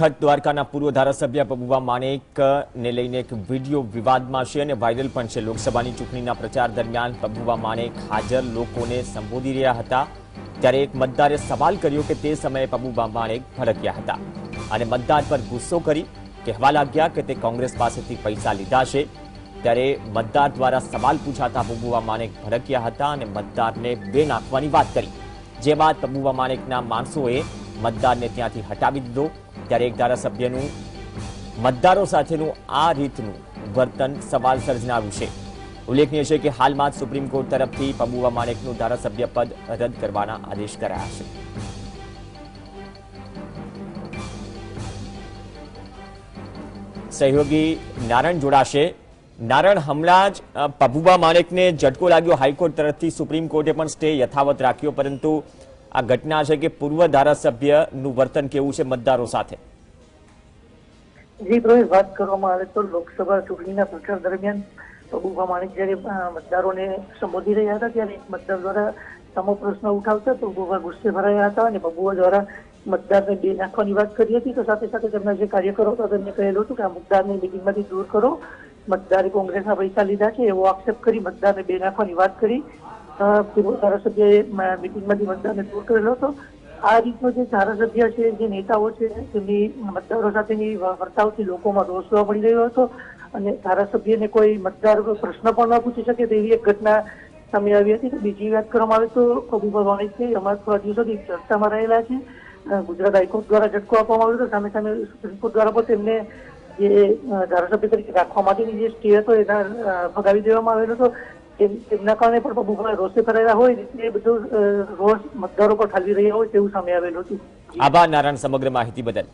વખત દ્વારકાના પૂર્વ ધારાસભ્ય પબુભા માણેકને લઈને એક વીડિયો વિવાદમાં છે અને વાયરલ પણ છે. લોકસભાની ચૂંટણીના પ્રચાર દરમિયાન પબુભા માણેક હાજર લોકોને સંબોધી રહ્યા હતા. ત્યારે એક મતદારે સવાલ કર્યો કે તે સમયે પબુભા માણેક ભડક્યા હતા અને મતદાર પર ગુસ્સો કરી કહેવા લાગ્યા કે તે કોંગ્રેસ પાસેથી પૈસા લીધા છે. ત્યારે મતદાર દ્વારા સવાલ પૂછાતા પબુભા માણેક ભડક્યા હતા અને મતદારને બે નાખવાની વાત કરી. જે બાદ પબુભા માણેકના માણસોએ મતદારને ત્યાંથી હટાવી દીધો. ત્યારે એક ધારાસભ્યનું, મતદારો સાથેનું આ રીતનું વર્તન સવાલ સર્જનારું છે. ઉલ્લેખનીય છે કે હાલમાં સુપ્રીમ કોર્ટ તરફથી પબુવા માણેકનું ધારાસભ્ય પદ રદ કરવાના આદેશ કરાયા છે. સહયોગી નારણ જોડાશે. નારણ હમણાં જ પબુબા માણેકને ઝટકો લાગ્યો હાઈકોર્ટ તરફથી. સુપ્રીમ કોર્ટે પણ સ્ટે યથાવત રાખ્યો, પરંતુ આ ઘટના છે કે પૂર્વ ધારાસભ્યનું વર્તન કેવું છે મતદારો સાથે? જી પ્રવેશ વાત કરવામાં આવે તો લોકસભા ચૂંટણીના પ્રચાર દરમિયાન પબુભા માણેક જયારે મતદારોને સંબોધી રહ્યા હતા, ત્યારે એક મતદાર દ્વારા સમો પ્રશ્ન ઉઠાવતા તો પબુભા ગુસ્સે ભરાયા હતા અને પબુભા દ્વારા મતદારને બે નાખવાની વાત કરી હતી. તો સાથે સાથે તેમના જે કાર્યકરો હતા, તેમને કહેલું હતું કે આ મતદારને મિટિંગમાંથી દૂર કરો. મતદારે કોંગ્રેસના પૈસા લીધા છે એવો આક્ષેપ કરી મતદારને બે નાખવાની વાત કરી. પૂર્વ ધારાસભ્યએ મિટિંગમાંથી મતદારને દૂર કરેલો હતો. આ રીતનો જે ધારાસભ્ય છે, જે નેતાઓ છે, તેમની મતદારો સાથેની વર્તાવથી લોકોમાં રોષ જોવા મળી રહ્યો હતો અને ધારાસભ્યને કોઈ મતદાર પ્રશ્ન પણ ન પૂછી શકે તેવી એક ઘટના સામે આવી હતી. બીજી વાત કરવામાં આવે તો કબૂબા વાણી છે અમારા થોડા દિવસોથી ચર્ચામાં રહેલા છે ગુજરાત હાઈકોર્ટ દ્વારા ઝટકો આપવામાં આવ્યો હતો. સામે સામે સુપ્રીમ કોર્ટ દ્વારા પણ તેમને જે ધારાસભ્ય તરીકે રાખવા માટેની જે સ્ટે હતો, એના ફગાવી દેવામાં આવેલો હતો. તેમના કારણે પણ બબુભાઈ રોષે ભરાયેલા હોય એ બધું રોષ મતદારો પર ઠાલવી રહ્યા હોય તેવું સામે આવેલું હતું. આભાર નારાયણ સમગ્ર માહિતી બદલ.